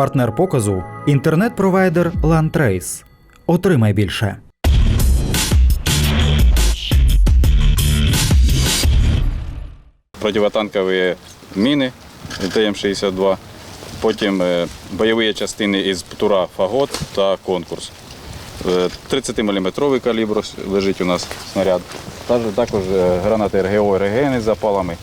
Партнер показу інтернет-провайдер LandTrace. Отримай більше. противотанкові міни ТМ-62, потім е, бойові частини із ПТУРА «Фагот» та конкурс. 30-мм калібр лежить у нас снаряд. Також, е, гранати РГО РГН з запалами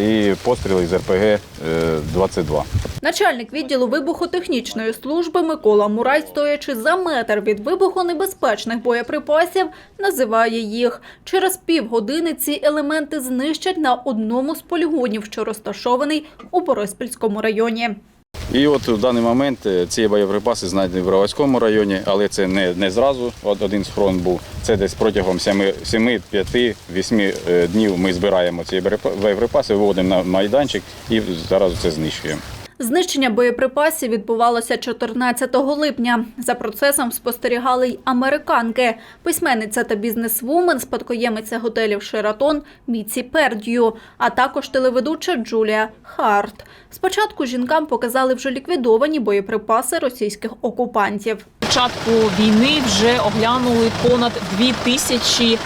і постріли з РПГ-22. Начальник відділу вибухотехнічної служби Микола Мурай, стоячи за метр від вибухонебезпечних боєприпасів, називає їх. Через півгодини ці елементи знищать на одному з полігонів, що розташований у Бориспільському районі. І от в даний момент е, ці боєприпаси знайдені в Броварському районі, але це не, не зразу один схрон був. Це десь протягом 7, 7 5, 8 е, днів ми збираємо ці боєпри- боєприпаси, виводимо на майданчик і зараз це знищуємо. Знищення боєприпасів відбувалося 14 липня. За процесом спостерігали й американки. Письменниця та бізнесвумен, спадкоємиця готелів Шератон Міці Перд'ю, а також телеведуча Джулія Харт. Спочатку жінкам показали вже ліквідовані боєприпаси російських окупантів. початку війни вже оглянули понад 2 тисячі е,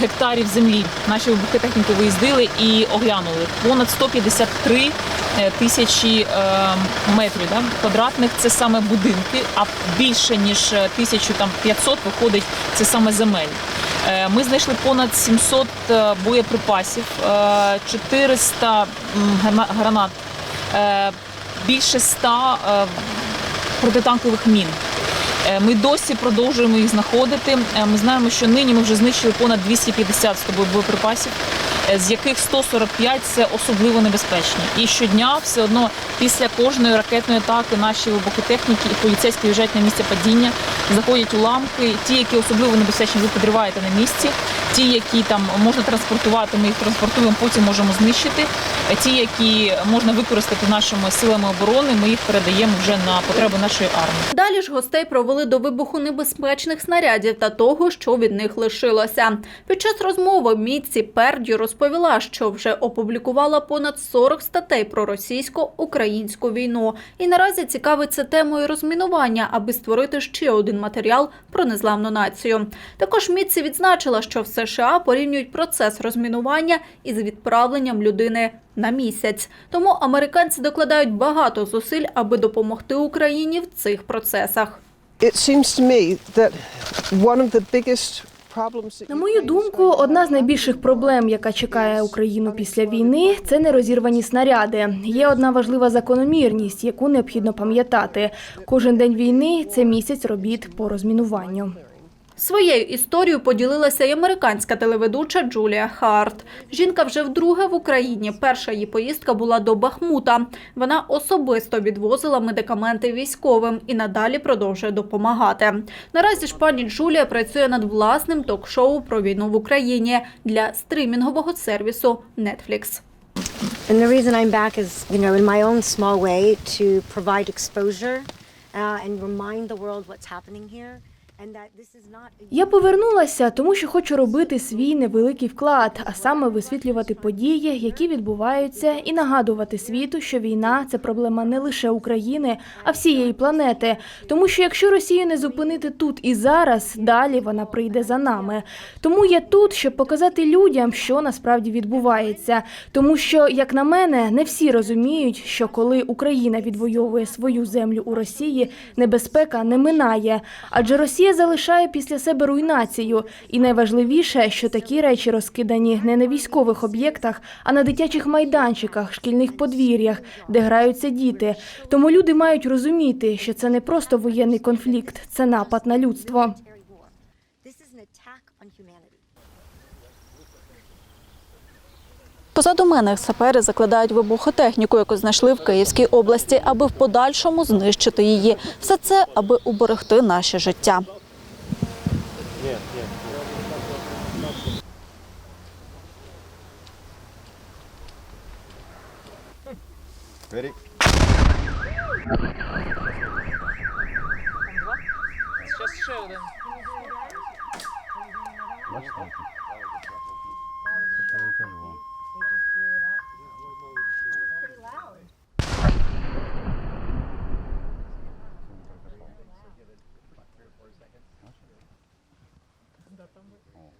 гектарів землі. Наші вибухотехніки виїздили і оглянули понад 153 е, тисячі е, метрів да, квадратних. Це саме будинки, а більше ніж е, 1500 виходить це саме земель. Е, Ми знайшли понад 700 е, боєприпасів, е, 400 гранат, е, більше 100 е, протитанкових мін. Е, Ми досі продовжуємо їх знаходити. Е, Ми знаємо, що нині ми вже знищили понад 250 з тобою боєприпасів, е, з яких 145 – це особливо небезпечні. І щодня все одно після кожної ракетної атаки наші вибухотехніки і поліцейські виїжджають на місце падіння, заходять уламки. Ті, які особливо небезпечні, ви підриваєте на місці. Ті, які там можна транспортувати, ми їх транспортуємо, потім можемо знищити. Ті, які можна використати нашими силами оборони, ми їх передаємо вже на потреби нашої армії. Далі ж гостей провели до вибухонебезпечних снарядів та того, що від них лишилося. Під час розмови Міці Пердю розповіла, що вже опублікувала понад 40 статей про російсько-українську війну і наразі цікавиться темою розмінування, аби створити ще один матеріал про незламну націю. Також Міці відзначила, що в США порівнюють процес розмінування із відправленням людини на місяць. Тому американці докладають багато зусиль, аби допомогти Україні в цих процесах. На мою думку, одна з найбільших проблем, яка чекає Україну після війни, це нерозірвані снаряди. Є одна важлива закономірність, яку необхідно пам'ятати. Кожен день війни це місяць робіт по розмінуванню. Своєю історією поділилася й американська телеведуча Джулія Харт. Жінка вже вдруге в Україні. Перша її поїздка була до Бахмута. Вона особисто відвозила медикаменти військовим і надалі продовжує допомагати. Наразі ж пані Джулія працює над власним ток-шоу про війну в Україні для стрімінгового сервісу Netflix. And the reason I'm back Я повернулася, тому що хочу робити свій невеликий вклад, а саме висвітлювати події, які відбуваються, і нагадувати світу, що війна це проблема не лише України, а всієї планети. Тому що якщо Росію не зупинити тут і зараз, далі вона прийде за нами. Тому я тут, щоб показати людям, що насправді відбувається. Тому що, як на мене, не всі розуміють, що коли Україна відвоює свою землю у Росії, небезпека не минає, адже Росія залишає після себе руйнацію. І найважливіше, що такі речі розкидані не на військових об'єктах, а на дитячих майданчиках, шкільних подвір'ях, де граються діти. Тому люди мають розуміти, що це не просто воєнний конфлікт, це напад на людство. Позаду мене сапери закладають вибухотехніку, яку знайшли в Київській області, аби в подальшому знищити її. Все це, аби уберегти наше життя. Бери. Сейчас еще один.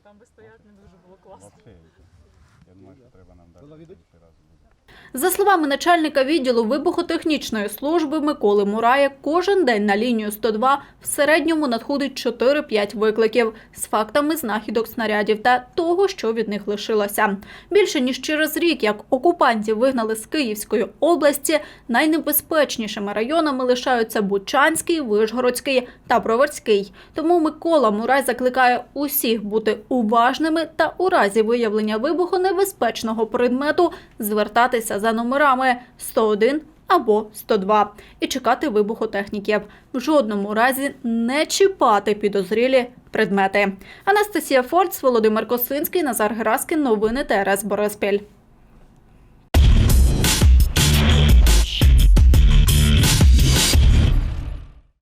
Там би стоять не дуже було класно. Я думаю, що треба нам дати раз буде. За словами начальника відділу вибухотехнічної служби Миколи Мурая, кожен день на лінію 102 в середньому надходить 4-5 викликів з фактами знахідок снарядів та того, що від них лишилося. Більше ніж через рік, як окупантів вигнали з Київської області, найнебезпечнішими районами лишаються Бучанський, Вишгородський та Броварський. Тому Микола Мурай закликає усіх бути уважними та у разі виявлення вибуху небезпечного предмету звертатися за номерами 101 або 102 і чекати вибухотехніків. В жодному разі не чіпати підозрілі предмети. Анастасія Форц, Володимир Косинський, Назар Граскін, Новини ТРС Бориспіль.